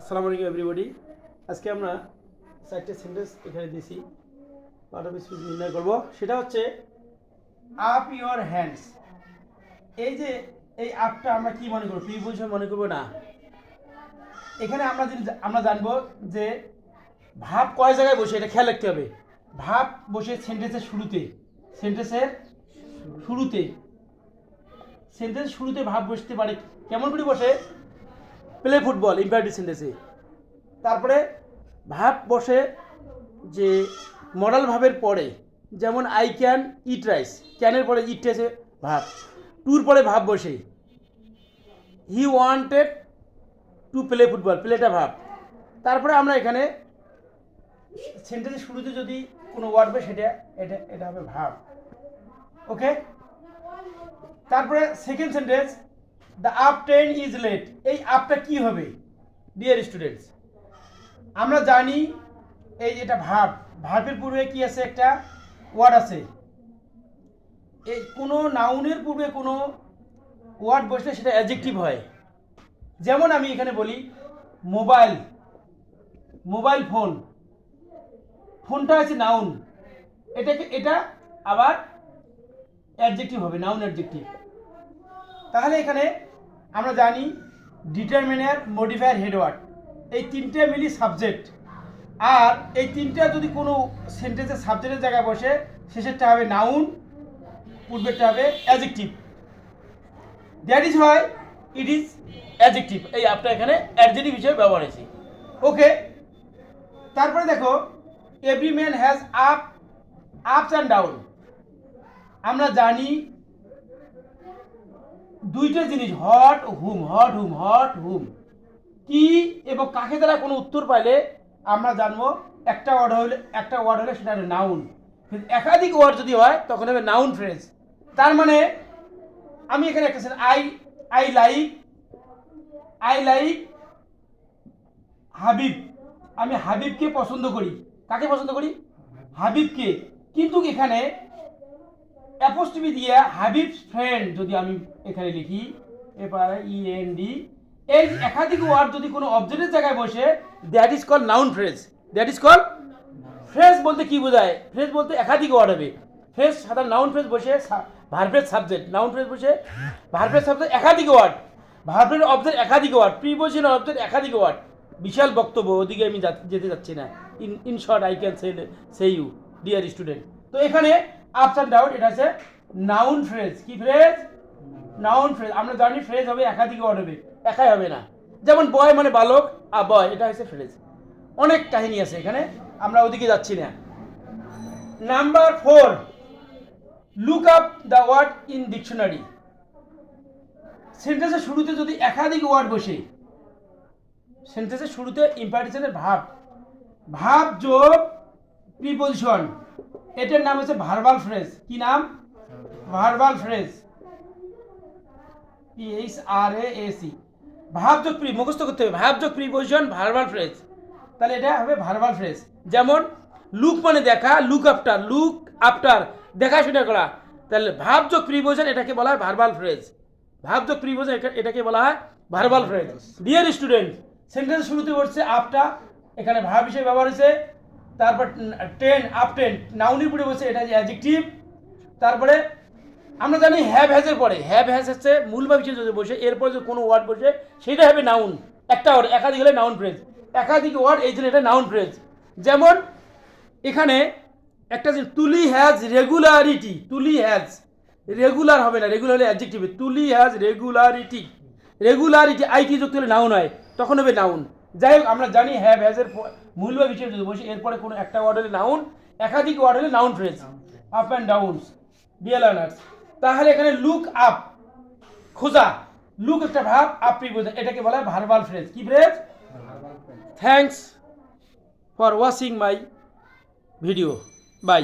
আসসালামু আলাইকুম এভরিবডি আজকে আমরা চারটে সেন্টেন্স এখানে দিয়েছি। পার্ট অফ স্পিচ নির্ণয় করব। সেটা হচ্ছে আপ ইওর হ্যান্ডস এই যে, এই আপটা আমরা কি মনে করব? প্রিপোজিশন মনে করব না। এখানে আমরা যদি আমরা জানব যে, ভাব কয় জায়গায় বসে, এটা খেয়াল রাখতে হবে। ভাব বসে সেন্টেন্সের শুরুতে সেন্টেন্সের শুরুতে। সেন্টেন্স শুরুতে ভাব বসতে পারে, কেমন করে বসে? প্লে ফুটবল ইম্পারেটিভ সেন্টেন্সে তারপরে ভাব বসে যে মডাল ভাবের পরে যেমন আই ক্যান ইট রাইস ক্যানের পরে ইট এসে ভাব। টুর পরে ভাব বসে। He wanted to play football প্লেটা ভাব। তারপরে আমরা এখানে সেন্টেন্সের শুরুতে যদি কোনো ওয়ার্ড হবে সেটা, এটা এটা হবে ভাব। ওকে তারপরে second sentence the up train is late এই আপটা কি হবে? ডিয়ার স্টুডেন্টস আমরা জানি এই এটা ভাব ভার্বের পূর্বে কি আছে একটা? ওয়ার্ড আছে। এই কোনো নাউনের পূর্বে কোনো ওয়ার্ড বসলে সেটা অ্যাডজেক্টিভ হয়। যেমন আমি এখানে বলি মোবাইল মোবাইল ফোন ফোনটা আছে নাউন এটাকে, এটা আবার অ্যাডজেক্টিভ হবে নাউন অ্যাডজেক্টিভ তাহলে এখানে আমরা জানি ডিটারমিনার, মডিফায়ার, হেডওয়ার্ড। এই তিনটে মিলি সাবজেক্ট। আর এই তিনটা যদি কোনো সেন্টেন্সের সাবজেক্টের জায়গায় বসে, শেষেরটা হবে নাউন পূর্বেরটা হবে অ্যাজেক্টিভ দ্যাট ইজ হয় ইট ইজ অ্যাজেক্টিভ এই আপটা এখানে অ্যাডজেক্টিভ হিসেবে ব্যবহার হয়েছে। ওকে তারপরে দেখো every man has up ups and down আমরা জানি দুইটা জিনিস, what, whom what whom what, whom. কি এবং কাকে দ্বারা কোনো উত্তর পাইলে আমরা জানব, একটা ওয়ার্ড হলে একটা ওয়ার্ড হলে সেটা হবে নাউন কিন্তু একাধিক ওয়ার্ড যদি হয়, তখন হবে নাউন ফ্রেজ তার মানে আমি এখানে একটা I I like I like Habib আমি হাবিবকে পছন্দ করি। কাকে পছন্দ করি? হাবিবকে কিন্তু এখানে অ্যাপোস্ট্রফি দিয়ে হাবিব ফ্রেন্ড যদি আমি এখানে লিখি এবার ই এন ডি এই একাধিক ওয়ার্ড যদি কোনো অবজেক্টের জায়গায় বসে that is call noun phrase that is call phrase বলতে কি বোঝায়? ফ্রেজ বলতে একাধিক ওয়ার্ড হবে। ফ্রেজ সাধারণ নাউন ফ্রেজ বসে ভার্বের সাবজেক্ট নাউন ফ্রেজ বসে ভার্বের সাবজেক্ট একাধিক ওয়ার্ড ভার্বের অবজেক্ট একাধিক ওয়ার্ড প্রিপোজিশন অবজেক্ট একাধিক ওয়ার্ড। বিশাল বক্তব্য, ওদিকে আমি যেতে যাচ্ছি না। In in short I can say say you dear student তো এখানে আপস অ্যান্ড ডাউন এটা আছে নাউন ফ্রেজ কি ফ্রেজ নাউন ফ্রেজ আমরা জানি ফ্রেজ হবে একাধিক হবে একাই হবে না। যেমন বয় মানে বালক, আর বয় এটা হচ্ছে ফ্রেজ অনেক কাহিনী আছে এখানে, আমরা ওদিকে যাচ্ছি না। Number four look up the word in dictionary সেন্টেন্সের শুরুতে যদি একাধিক ওয়ার্ড বসে সেন্টেন্সের শুরুতে ইম্পার্টেশনের ভাব। ভাব যোগ প্রিপোজিশন এটার নাম হচ্ছে ভার্বাল ফ্রেজ কি নাম? Verbal phrase P H R A S E ভাব যোগ প্রি, মুখস্থ করতে হবে। ভাব যোগ প্রিপোজিশন ভার্বাল ফ্রেজ তাহলে এটা হবে ভার্বাল ফ্রেজ যেমন লুক মানে দেখা লুক আফটার লুক আফটার দেখাশোনা করা। তাহলে ভাব যোগ প্রিপোজিশন এটাকে বলা হয় ভার্বাল ফ্রেজ ভাব যোগ প্রিপোজিশন এটাকে বলা হয় verbal phrase dear student sentence শুরুতে বলছে আপটা এখানে ভাব হিসেবে ব্যবহার হয়েছে তারপর টেন আপ টেন নাউনি পড়ে বসে, এটা যে অ্যাডজেক্টিভ তারপরে আমরা জানি হ্যাভ হ্যাজের পরে। হ্যাভ হ্যাজ হচ্ছে মূল ভাব হিসেবে যদি বসে, এরপর যদি কোনো ওয়ার্ড বসে, সেটা হবে নাউন একটা ওয়ার্ড একাধিক হলে নাউন ফ্রেজ একাধিক ওয়ার্ড এই জন্য এটা নাউন ফ্রেজ যেমন এখানে একটা জিনিস Tuli has regularity Tuli has regular হবে না রেগুলার হলে অ্যাডজেক্টিভ তুলি হ্যাজ রেগুলারিটি রেগুলারিটি আইটি যুক্ত হলে নাউন হয়, তখন হবে নাউন যাই হোক আমরা জানি হ্যাভ হ্যাজের মূল ভাব হিসেবে যদি বসে এরপরে কোনো একটা ওয়ার্ড হলে নাউন একাধিক ওয়ার্ড হলে noun phrase up and downs dear learners তাহলে এখানে লুক আপ খোঁজা। লুক একটা ভাব আপ প্রিপোজিশন এটাকে বলা হয় ভার্বাল ফ্রেজ কি phrase thanks for watching my video bye